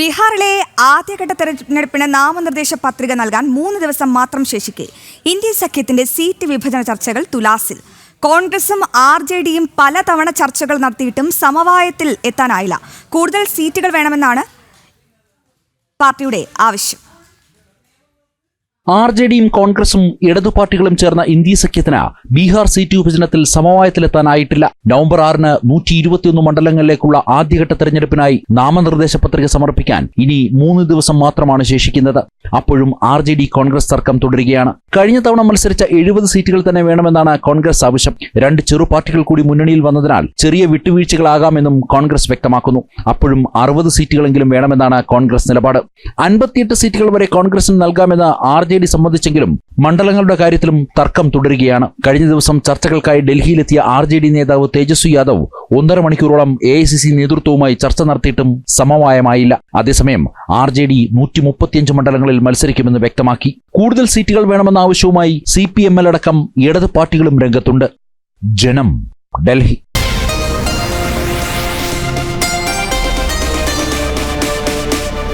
ബീഹാറിലെ ആദ്യഘട്ട തെരഞ്ഞെടുപ്പിന് നാമനിർദ്ദേശ പത്രിക നൽകാൻ മൂന്ന് ദിവസം മാത്രം ശേഷിക്കെ. ഇന്ത്യൻ സഖ്യത്തിന്റെ സീറ്റ് വിഭജന ചർച്ചകൾ തുലാസിൽ. കോൺഗ്രസും ആർ ജെ ഡിയും പലതവണ ചർച്ചകൾ നടത്തിയിട്ടും സമവായത്തിൽ എത്താനായില്ല. കൂടുതൽ സീറ്റുകൾ വേണമെന്നാണ് പാർട്ടിയുടെ ആവശ്യം. ആർ ജെ ഡിയും കോൺഗ്രസും ഇടതു പാർട്ടികളും ചേർന്ന ഇന്ത്യ സഖ്യത്തിന് ബീഹാർ സീറ്റ് വിഭജനത്തിൽ സമവായത്തിലെത്താനായിട്ടില്ല. നവംബർ ആറിന് നൂറ്റി ഇരുപത്തിയൊന്ന് മണ്ഡലങ്ങളിലേക്കുള്ള ആദ്യഘട്ട തെരഞ്ഞെടുപ്പിനായി നാമനിർദ്ദേശ പത്രിക സമർപ്പിക്കാൻ ഇനി മൂന്ന് ദിവസം മാത്രമാണ് ശേഷിക്കുന്നത്. അപ്പോഴും ആർ ജെ ഡി കോൺഗ്രസ് തർക്കം തുടരുകയാണ്. കഴിഞ്ഞ തവണ മത്സരിച്ച എഴുപത് സീറ്റുകൾ തന്നെ വേണമെന്നാണ് കോൺഗ്രസ് ആവശ്യം. രണ്ട് ചെറു പാർട്ടികൾ കൂടി മുന്നണിയിൽ വന്നതിനാൽ ചെറിയ വിട്ടുവീഴ്ചകളാകാമെന്നും കോൺഗ്രസ് വ്യക്തമാക്കുന്നു. അപ്പോഴും അറുപത് സീറ്റുകളെങ്കിലും വേണമെന്നാണ് കോൺഗ്രസ് നിലപാട്. അൻപത്തിയെട്ട് സീറ്റുകൾ വരെ കോൺഗ്രസിന് നൽകാമെന്ന് ആർ ജെ സംബന്ധിച്ചെങ്കിലും മണ്ഡലങ്ങളുടെ കാര്യത്തിലും തർക്കം തുടരുകയാണ്. കഴിഞ്ഞ ദിവസം ചർച്ചകൾക്കായി ഡൽഹിയിലെത്തിയ ആർ നേതാവ് തേജസ്വി യാദവ് ഒന്നര മണിക്കൂറോളം എ ഐ സി സി നേതൃത്വവുമായി ചർച്ച നടത്തിയിട്ടും സമവായമായില്ല. അതേസമയം ആർ ജെ ഡി നൂറ്റി മുപ്പത്തിയഞ്ച് മണ്ഡലങ്ങളിൽ മത്സരിക്കുമെന്ന് വ്യക്തമാക്കി. കൂടുതൽ സീറ്റുകൾ വേണമെന്ന ആവശ്യവുമായി സി പി എം എൽ അടക്കം ഇടത് പാർട്ടികളും രംഗത്തുണ്ട്. ജനം ഡൽഹി.